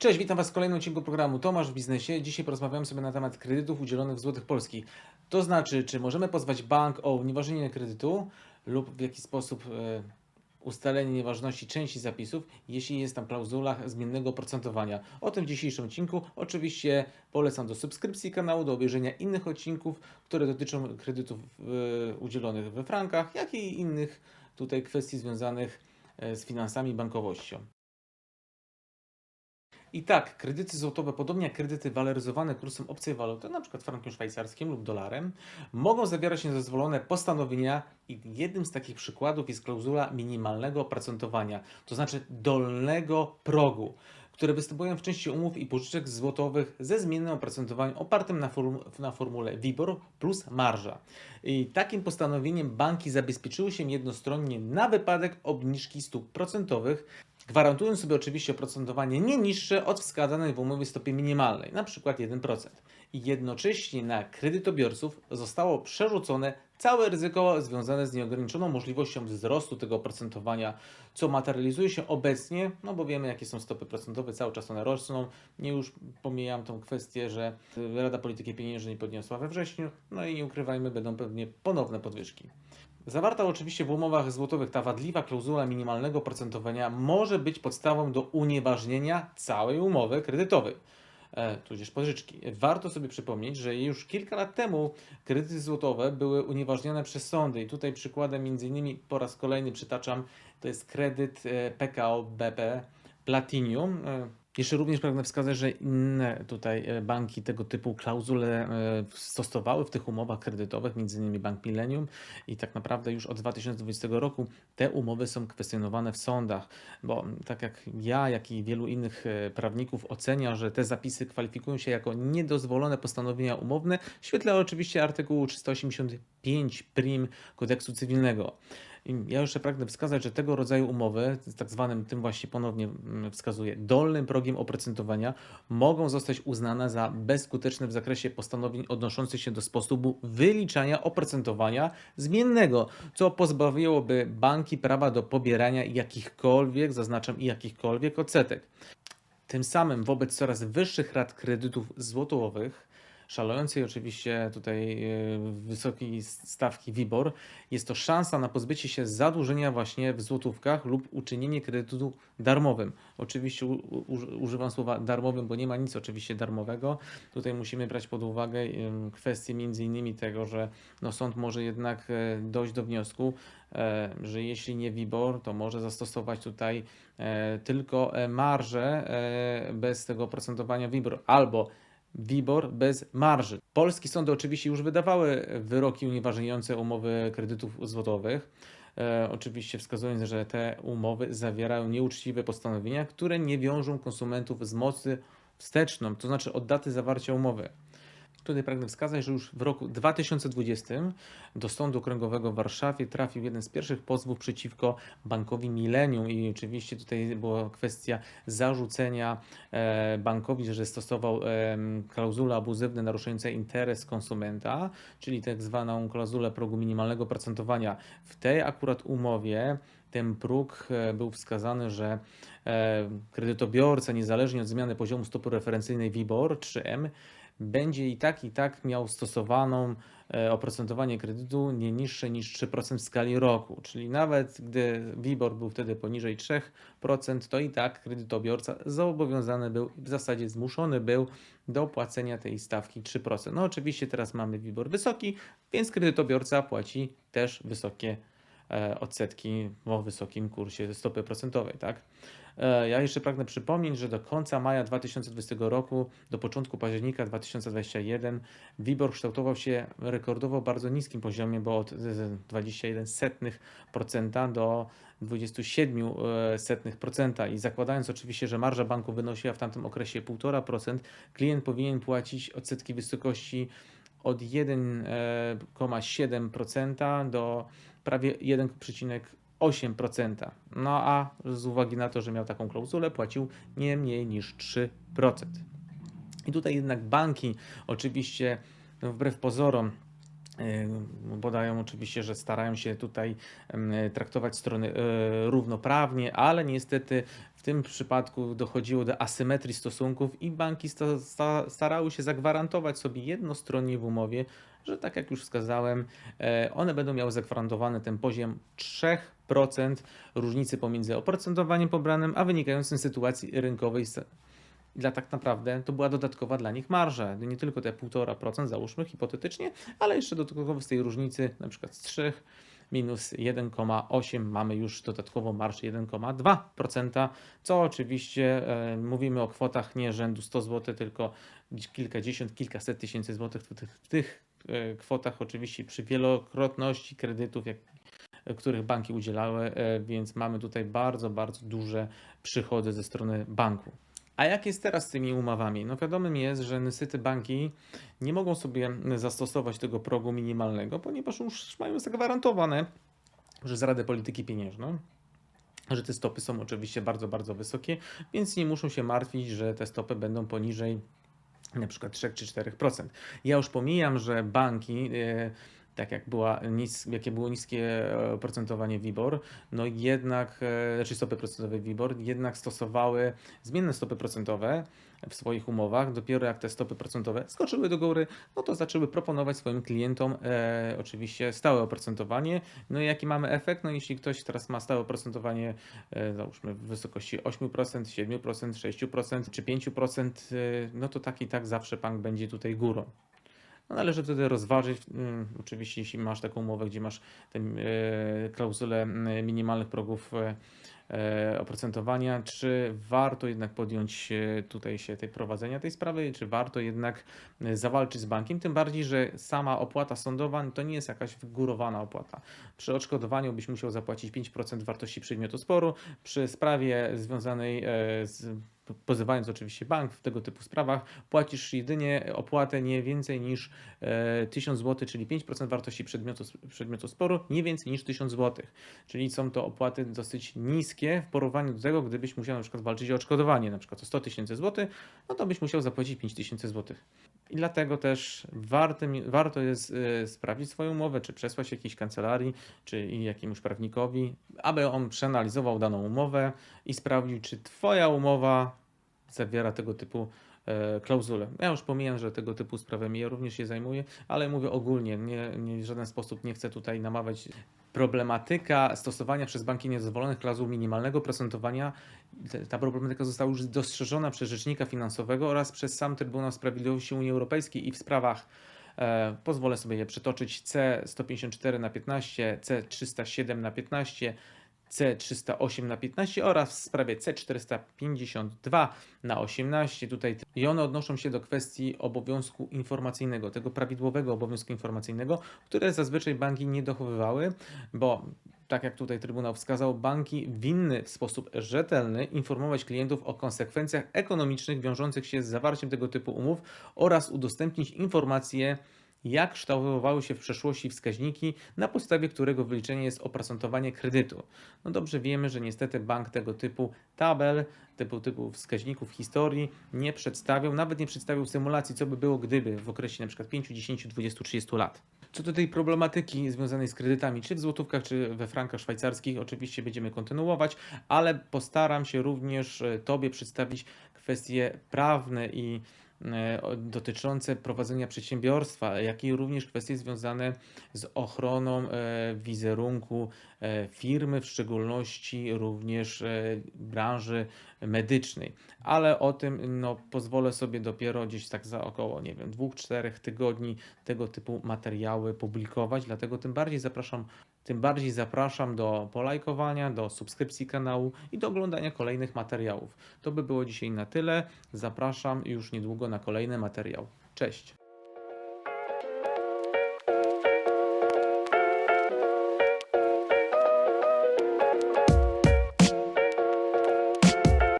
Cześć, witam Was w kolejnym odcinku programu Tomasz w biznesie. Dzisiaj porozmawiamy sobie na temat kredytów udzielonych w złotych polskich. To znaczy, czy możemy pozwać bank o unieważnienie kredytu lub w jaki sposób e, ustalenie nieważności części zapisów, jeśli jest tam klauzula zmiennego oprocentowania. O tym w dzisiejszym odcinku. Oczywiście polecam do subskrypcji kanału, do obejrzenia innych odcinków, które dotyczą kredytów e, udzielonych we frankach, jak i innych tutaj kwestii związanych e, z finansami i bankowością. I tak, kredyty złotowe, podobnie jak kredyty waloryzowane kursem obcej waluty, np. frankiem szwajcarskim lub dolarem, mogą zawierać niedozwolone postanowienia i jednym z takich przykładów jest klauzula minimalnego oprocentowania, to znaczy dolnego progu, które występują w części umów i pożyczek złotowych ze zmiennym oprocentowaniem opartym na, form na formule WIBOR plus marża. I takim postanowieniem banki zabezpieczyły się jednostronnie na wypadek obniżki stóp procentowych, gwarantując sobie oczywiście oprocentowanie nie niższe od wskazanej w umowie stopy minimalnej, przykład 1%. I jednocześnie na kredytobiorców zostało przerzucone całe ryzyko związane z nieograniczoną możliwością wzrostu tego oprocentowania, co materializuje się obecnie, no bo wiemy jakie są stopy procentowe, cały czas one rosną. Nie już pomijam tą kwestię, że Rada Polityki Pieniężnej podniosła we wrześniu, no i nie ukrywajmy, będą pewnie ponowne podwyżki. Zawarta oczywiście w umowach złotowych ta wadliwa klauzula minimalnego oprocentowania może być podstawą do unieważnienia całej umowy kredytowej, e, tudzież pożyczki. Warto sobie przypomnieć, że już kilka lat temu kredyty złotowe były unieważnione przez sądy i tutaj przykładem między innymi po raz kolejny przytaczam, to jest kredyt e, PKO BP Platinum. Jeszcze również pragnę wskazać, że inne tutaj e, banki tego typu klauzule e, stosowały w tych umowach kredytowych, m.in. Bank Millennium i tak naprawdę już od 2020 roku te umowy są kwestionowane w sądach, bo tak jak ja, jak i wielu innych e, prawników ocenia, że te zapisy kwalifikują się jako niedozwolone postanowienia umowne, w świetle oczywiście artykułu 385 prim kodeksu cywilnego. Ja jeszcze pragnę wskazać, że tego rodzaju umowy, z tak zwanym, tym właśnie ponownie mm, wskazuję, dolnym progiem oprocentowania, mogą zostać uznane za bezskuteczne w zakresie postanowień odnoszących się do sposobu wyliczania oprocentowania zmiennego, co pozbawiłoby banki prawa do pobierania jakichkolwiek, zaznaczam, jakichkolwiek odsetek. Tym samym wobec coraz wyższych rat kredytów złotowych, szalejącej oczywiście tutaj e, wysokiej stawki WIBOR, jest to szansa na pozbycie się zadłużenia właśnie w złotówkach lub uczynienie kredytu darmowym. Oczywiście używam słowa darmowym, bo nie ma nic oczywiście darmowego. Tutaj musimy brać pod uwagę kwestię między innymi tego, że no sąd może jednak e, dojść do wniosku, e, że jeśli nie WIBOR, to może zastosować tutaj tylko marżę bez tego oprocentowania WIBOR albo WIBOR bez marży. Polskie sądy oczywiście już wydawały wyroki unieważniające umowy kredytów złotowych. E, oczywiście wskazując, że te umowy zawierają nieuczciwe postanowienia, które nie wiążą konsumentów z mocy wsteczną, to znaczy od daty zawarcia umowy. Tutaj pragnę wskazać, że już w roku 2020 do Sądu Okręgowego w Warszawie trafił jeden z pierwszych pozwów przeciwko bankowi Millennium i oczywiście tutaj była kwestia zarzucenia e, bankowi, że stosował klauzulę abuzywne naruszające interes konsumenta, czyli tak zwaną klauzulę progu minimalnego procentowania. W tej akurat umowie ten próg e, był wskazany, że e, kredytobiorca, niezależnie od zmiany poziomu stopy referencyjnej WIBOR 3M, będzie i tak, i tak miał stosowaną e, oprocentowanie kredytu nie niższe niż 3% w skali roku. Czyli nawet gdy WIBOR był wtedy poniżej 3%, to i tak kredytobiorca zobowiązany był, w zasadzie zmuszony był do płacenia tej stawki 3%. No oczywiście teraz mamy WIBOR wysoki, więc kredytobiorca płaci też wysokie odsetki o wysokim kursie stopy procentowej. Tak? E, ja jeszcze pragnę przypomnieć, że do końca maja 2020 roku, do początku października 2021 WIBOR kształtował się rekordowo bardzo niskim poziomie, bo od 21% do 27% i zakładając oczywiście, że marża banku wynosiła w tamtym okresie 1,5%, klient powinien płacić odsetki wysokości od 1,7% do prawie 1,8%. No a z uwagi na to, że miał taką klauzulę, płacił nie mniej niż 3%. I tutaj jednak banki, oczywiście, no wbrew pozorom, Podają oczywiście, że starają się tutaj traktować strony e, równoprawnie, ale niestety w tym przypadku dochodziło do asymetrii stosunków i banki sta, sta, starały się zagwarantować sobie jednostronnie w umowie, że tak jak już wskazałem, e, one będą miały zagwarantowany ten poziom 3% różnicy pomiędzy oprocentowaniem pobranym, a wynikającym z sytuacji rynkowej dla tak naprawdę to była dodatkowa dla nich marża. Nie tylko te 1,5% załóżmy hipotetycznie, ale jeszcze dodatkowo z tej różnicy na przykład z 3 minus 1,8 mamy już dodatkową marżę 1,2%, co oczywiście e, mówimy o kwotach nie rzędu 100 zł, tylko kilkadziesiąt, kilkaset tysięcy złotych w tych, w tych e, kwotach oczywiście przy wielokrotności kredytów, jak, których banki udzielały, e, więc mamy tutaj bardzo, bardzo duże przychody ze strony banku. A jak jest teraz z tymi umowami? No wiadomym jest, że niestety banki nie mogą sobie zastosować tego progu minimalnego, ponieważ już mają zagwarantowane przez Radę Polityki Pieniężną, że te stopy są oczywiście bardzo, bardzo wysokie, więc nie muszą się martwić, że te stopy będą poniżej na przykład 3 czy 4%. Ja już pomijam, że banki, e, tak jak była nis, jakie było niskie e, oprocentowanie WIBOR, no jednak, e, czy stopy procentowe WIBOR, jednak stosowały zmienne stopy procentowe w swoich umowach. Dopiero jak te stopy procentowe skoczyły do góry, no to zaczęły proponować swoim klientom e, oczywiście stałe oprocentowanie. No i jaki mamy efekt? No jeśli ktoś teraz ma stałe oprocentowanie, e, załóżmy w wysokości 8%, 7%, 6% czy 5%, e, no to tak i tak zawsze bank będzie tutaj górą. No należy wtedy rozważyć, mm, oczywiście jeśli masz taką umowę, gdzie masz tę e, klauzulę minimalnych progów e, e, oprocentowania, czy warto jednak podjąć tutaj się tej prowadzenia tej sprawy, czy warto jednak zawalczyć z bankiem, tym bardziej, że sama opłata sądowa to nie jest jakaś wygórowana opłata. Przy odszkodowaniu byś musiał zapłacić 5% wartości przedmiotu sporu, przy sprawie związanej z pozywając oczywiście bank w tego typu sprawach, płacisz jedynie opłatę nie więcej niż e, 1000 zł, czyli 5% wartości przedmiotu, przedmiotu sporu, nie więcej niż 1000 zł. Czyli są to opłaty dosyć niskie w porównaniu do tego, gdybyś musiał na przykład walczyć o odszkodowanie, na przykład o 100 tysięcy złotych, no to byś musiał zapłacić 5000 zł. I dlatego też warto, warto jest e, sprawdzić swoją umowę, czy przesłać jakiejś kancelarii, czy jakiemuś prawnikowi, aby on przeanalizował daną umowę i sprawdził, czy Twoja umowa zawiera tego typu e, klauzule. Ja już pomijam, że tego typu sprawami ja również się zajmuję, ale mówię ogólnie, nie, nie w żaden sposób nie chcę tutaj namawiać. Problematyka stosowania przez banki niedozwolonych klauzul minimalnego procentowania, ta problematyka została już dostrzeżona przez Rzecznika Finansowego oraz przez sam Trybunał Sprawiedliwości Unii Europejskiej i w sprawach E, pozwolę sobie je przytoczyć. C154 na 15, C307 na 15, C308 na 15 oraz w sprawie C452 na 18. Tutaj i one odnoszą się do kwestii obowiązku informacyjnego, tego prawidłowego obowiązku informacyjnego, które zazwyczaj banki nie dochowywały, bo tak jak tutaj Trybunał wskazał, banki winny w sposób rzetelny informować klientów o konsekwencjach ekonomicznych wiążących się z zawarciem tego typu umów oraz udostępnić informacje jak kształtowały się w przeszłości wskaźniki, na podstawie którego wyliczenie jest oprocentowanie kredytu. No dobrze wiemy, że niestety bank tego typu tabel, typu, typu wskaźników historii nie przedstawiał, nawet nie przedstawił symulacji, co by było gdyby w okresie np. 5, 10, 20, 30 lat. Co do tej problematyki związanej z kredytami, czy w złotówkach, czy we frankach szwajcarskich, oczywiście będziemy kontynuować, ale postaram się również e, Tobie przedstawić kwestie prawne i dotyczące prowadzenia przedsiębiorstwa, jak i również kwestie związane z ochroną e, wizerunku e, firmy, w szczególności również e, branży medycznej. Ale o tym no, pozwolę sobie dopiero gdzieś tak za około, nie wiem, dwóch, czterech tygodni tego typu materiały publikować, dlatego tym bardziej zapraszam tym bardziej zapraszam do polajkowania, do subskrypcji kanału i do oglądania kolejnych materiałów. To by było dzisiaj na tyle. Zapraszam już niedługo na kolejny materiał. Cześć!